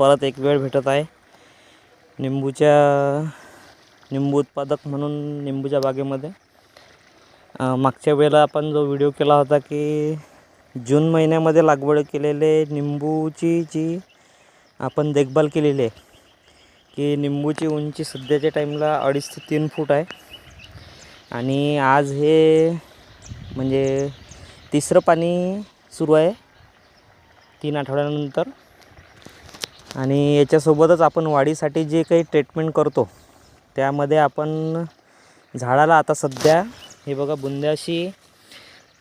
परत एक वेळ भेटत आहे. निंबूच्या निंबू उत्पादक म्हणून निंबूच्या बागेमध्ये. मागच्या वेळेला आपण जो व्हिडिओ केला होता की जून महिन्यामध्ये लागवड केलेले निंबूची जी आपण देखभाल केलेली आहे की निंबूची उंची सध्याच्या टाईमला अडीच ते तीन फूट आहे. आणि आज हे म्हणजे तिसरं पाणी सुरू आहे तीन आठवड्यानंतर. आणि याच्यासोबतच आपण वाढीसाठी जे काही ट्रीटमेंट करतो त्यामध्ये आपण झाडाला आता सध्या हे बघा बुंद्याशी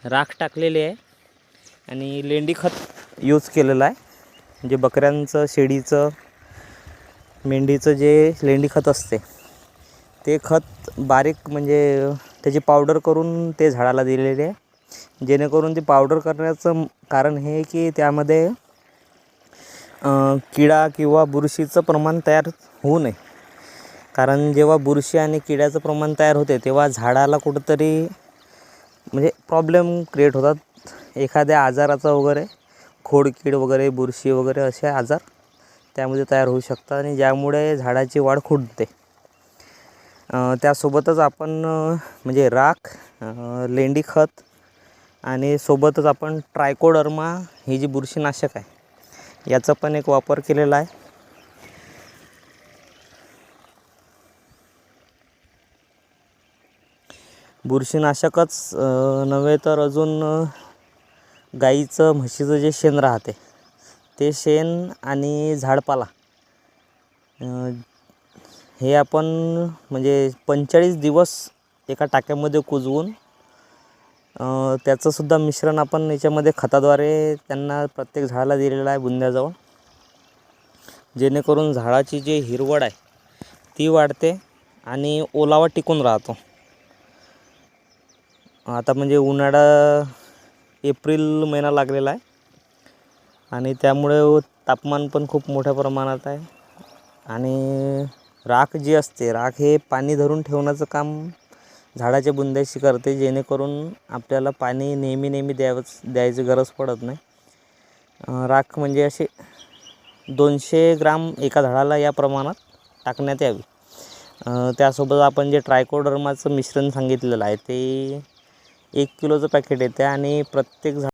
राख टाकलेली आहे आणि लेंडी खत यूज केलेलं आहे. म्हणजे बकऱ्यांचं शेळीचं मेंढीचं जे लेंडी खत असते ते खत बारीक म्हणजे त्याची पावडर करून ते झाडाला दिलेले आहे. जेणेकरून ती पावडर करण्याचं कारण हे की त्यामध्ये किडा किंवा बुरशीचं प्रमाण तयार होऊ नये. कारण जेव्हा बुरशी आणि किड्याचं प्रमाण तयार होते तेव्हा झाडाला कुठंतरी म्हणजे प्रॉब्लेम क्रिएट होतात. एखाद्या आजाराचा वगैरे खोडकीड वगैरे बुरशी वगैरे असे आजार त्यामध्ये तयार होऊ शकतात आणि ज्यामुळे झाडाची वाढ खुंटते. त्यासोबतच आपण म्हणजे राख लेंडी खत आणि सोबतच आपण ट्रायकोडर्मा ही जी बुरशीनाशक आहे याचा पण एक वापर केलेला आहे. बुरशीनाशकच नव्हे तर अजून गाईचं म्हशीचं जे शेण राहते ते शेण आणि झाडपाला हे आपण म्हणजे पंचेचाळीस दिवस एका टाक्यामध्ये कुजवून त्याचंसुद्धा मिश्रण आपण याच्यामध्ये खताद्वारे त्यांना प्रत्येक झाडाला दिलेलं आहे बुंद्याजवळ. जेणेकरून झाडाची जी हिरवळ आहे ती वाढते आणि ओलावा टिकून राहतो. आता म्हणजे उन्हाळा एप्रिल महिना लागलेला आहे आणि त्यामुळे तापमान पण खूप मोठ्या प्रमाणात आहे. आणि राख जी असते राख हे पाणी धरून ठेवण्याचं काम झाडाच्या बुंद्याशी करते जेणेकरून आपल्याला पाणी नेहमी नेहमी द्यावंच द्यायची गरज पडत नाही. राख म्हणजे असे दोनशे ग्राम एका झाडाला या प्रमाणात टाकण्यात यावी. त्यासोबत आपण जे ट्रायकोडर्माचं मिश्रण सांगितलेलं आहे ते एक किलोचं पॅकेट येते आणि प्रत्येक झाड